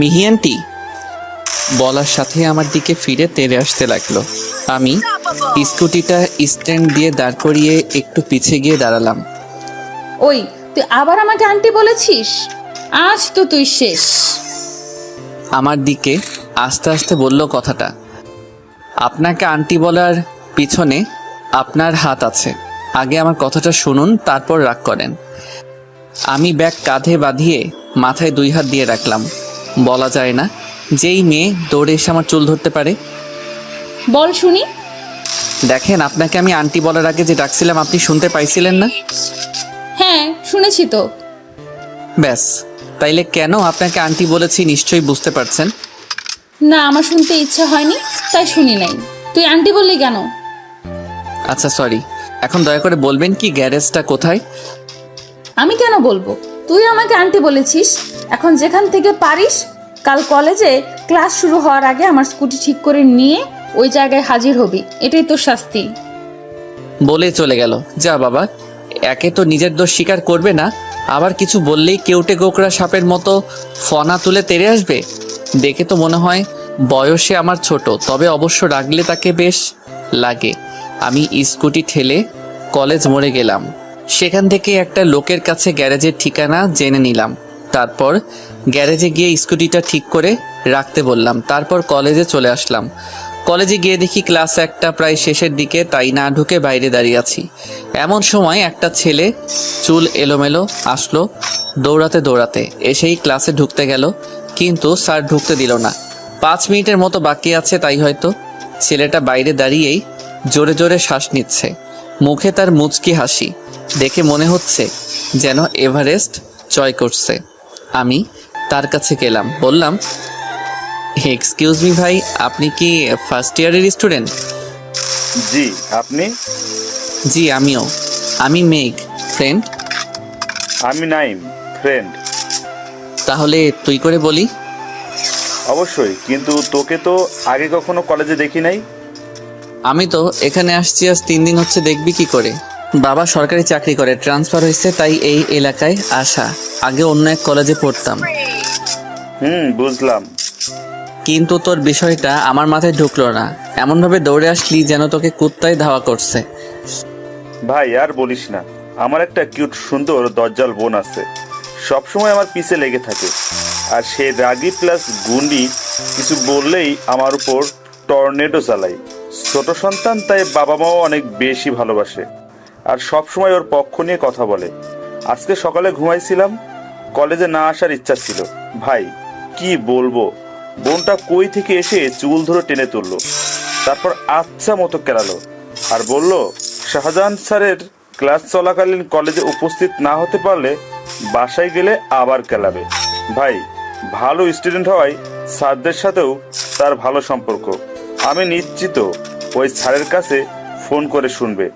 মিহি আন্টি বলার সাথে আমার দিকে ফিরে তেড়ে আসতে লাগল। আমি স্কুটিটা স্ট্যান্ড দিয়ে দাঁড় করিয়ে একটু পিছে গিয়ে দাঁড়ালাম। ওই তুই আবার আমাকে আন্টি বলেছিস? আজ তো তুই শেষ। আমার দিকে আস্তে আস্তে বলল কথাটা আপনাকে আন্টি বলার পিছনে আপনার হাত আছে। আগে আমার কথাটা শুনুন তারপর রাগ করেন। আমি ব্যাগ কাঁধে বাঁধিয়ে মাথায় দুই হাত দিয়ে রাখলাম। বলা যায় না। যেই মেয়ে দৌড়ে এসে আমার চুল ধরতে পারে। বল শুনি। দেখেন আপনাকে আমি আন্টি বলার আগে যে ডাকছিলাম আপনি শুনতে পাইছিলেন না? হ্যাঁ শুনেছি তো। ব্যাস তাইলে কেন আপনাকে আন্টি বলেছি নিশ্চয়ই বুঝতে পারছেন? না আমার শুনতে ইচ্ছা হয়নি তাই শুনি নাই। তুই আন্টি বললি কেন? আচ্ছা সরি এখন দয়া করে বলবেন কি গ্যারেজটা কোথায়? আমি কেন বলব? তুই আমাকে আন্টি বলেছিস? এখন যেখান থেকে পারিস, কাল কলেজে ক্লাস শুরু হওয়ার আগে আমার স্কুটি ঠিক করে নিয়ে ওই জায়গায় হাজির হবি। এটাই তোর শাস্তি। বলে চলে গেল। যা বাবা, একে তো নিজের দোষ স্বীকার করবে না। আবার কিছু বললেই কেউটে গোকরা সাপের মতো ফনা তুলে তেড়ে আসবে? দেখে তো মনে হয় বয়সে আমার ছোট, তবে অবশ্য রাগলে তাকে বেশ লাগে। আমি স্কুটি ঠেলে কলেজ মরে গেলাম। সেখান থেকে একটা লোকের কাছে গ্যারেজের ঠিকানা জেনে নিলাম। তারপর গ্যারেজে গিয়ে স্কুটিটা ঠিক করে রাখতে বললাম। তারপর কলেজে চলে আসলাম। কলেজে গিয়ে দেখি ক্লাস একটা প্রায় শেষের দিকে, তাই না ঢুকে বাইরে দাঁড়িয়ে আছি। এমন সময় একটা ছেলে চুল এলোমেলো আসলো দৌড়াতে দৌড়াতে। এসেই ক্লাসে ঢুকতে গেল, কিন্তু স্যার ঢুকতে দিল না। পাঁচ মিনিটের মতো বাকি আছে তাই হয়তো। ছেলেটা বাইরে দাঁড়িয়েই জোরে জোরে শ্বাস নিচ্ছে। মুখে তার মুচকি হাসি। দেখে মনে হচ্ছে যেন এভারেস্ট জয় করছে। আমি তার কাছে গেলাম বললাম এক্সকিউজ মি ভাই আপনি কি ফার্স্ট ইয়ারের স্টুডেন্ট জি আপনি? জি আমিও। আমি মেঘ ফ্রেন্ড আমি নাইম ফ্রেন্ড তাহলে তুই করে বলি। অবশ্যই কিন্তু তোকে তো আগে কখনো কলেজে দেখি নাই। আমি তো এখানে আসছি আজ তিন দিন হচ্ছে দেখবি কি করে। বাবা সরকারি চাকরি করে ট্রান্সফার হয়েছে তাই এই এলাকায় আসা। আগে অন্য এক কলেজে পড়তাম। হুম বুঝলাম। কিন্তু তোর বিষয়টা আমার মাথায় ঢুকলো না। এমনভাবে দৌড়ে আসলি যেন তোকে কুত্তায় ধাওয়া করছে। ভাই আর বলিস না। আমার একটা কিউট সুন্দর দজ্জাল বোন আছে। সবসময় আমার পিছে লেগে থাকে। আর সে রাগি প্লাস গুন্ডি কিছু বললেই আমার উপর টর্নেডো চালাই ছোট সন্তান, তাই বাবা মাও অনেক বেশি ভালোবাসে। আর সবসময় ওর পক্ষ নিয়ে কথা বলে। আজকে সকালে ঘুমাইছিলাম, কলেজে না আসার ইচ্ছা ছিল। ভাই, কি বলব? বোনটা কই থেকে এসে চুল ধরে টেনে তুললো। তারপর আচ্ছা মতো কেলালো। আর বলল, শাহজাহান স্যারের ক্লাস চলাকালীন কলেজে উপস্থিত না হতে পারলে বাসায় গেলে আবার কেলাবে। ভাই, ভালো স্টুডেন্ট হওয়ায় স্যারদের সাথেও তার ভালো সম্পর্ক। আমি নিশ্চিত ওই স্যারের কাছে ফোন করে শুনবে।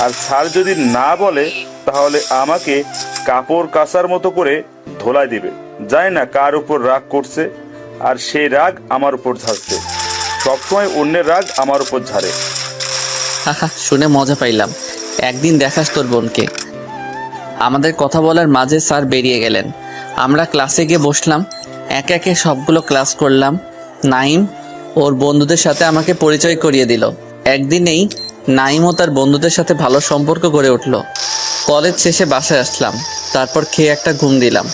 আর স্যার যদি না বলে, তাহলে আমাকে কাপড় কাচার মতো করে ধোলাই দিবে। জানি না কার উপর রাগ করছে, আর সেই রাগ আমার উপর ঝাড়ছে। সবসময় অন্যের রাগ আমার উপর ঝাড়ে। শুনে মজা পাইলাম। একদিন দেখাস তোর বোনকে। আমাদের কথা বলার মাঝে স্যার বেরিয়ে গেলেন। আমরা ক্লাসে গিয়ে বসলাম, একে একে সবগুলো ক্লাস করলাম। নাইম ওর বন্ধুদের সাথে আমাকে পরিচয় করিয়ে দিল। একদিনেই নাইমও তার বন্ধুদের সাথে ভালো সম্পর্ক গড়ে উঠল। কলেজ শেষে বাসায় আসলাম। তারপর খেয়ে একটা ঘুম দিলাম।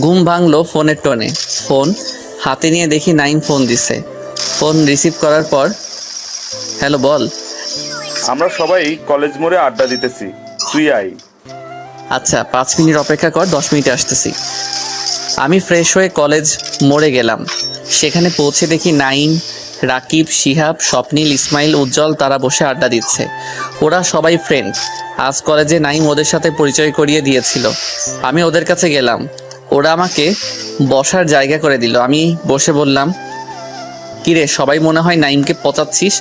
ঘুম ভাঙলো ফোনের টোনে। ফোন হাতে নিয়ে দেখি নাইম ফোন দিছে। ফোন রিসিভ করার পর হ্যালো বল। আমরা সবাই কলেজ মোড়ে আড্ডা দিতেছি। তুই আই আচ্ছা পাঁচ মিনিট অপেক্ষা কর দশ মিনিটে আসতেছি। আমি ফ্রেশ হয়ে কলেজ মোড়ে গেলাম। সেখানে পৌঁছে দেখি নাইম, রাকিব, শিহাব, স্বপ্নিল, ইসমাইল, উজ্জ্বল তারা বসে আড্ডা দিচ্ছে। ওরা সবাই ফ্রেন্ড আজ কলেজে নাইম ওদের সাথে পরিচয় করিয়ে দিয়েছিল। আমি ওদের কাছে গেলাম। ওরা আমাকে বসার জায়গা করে দিল। আমি বসে বললাম, কিরে, সবাই মনে হয় নাইমকে পচাচ্ছিস?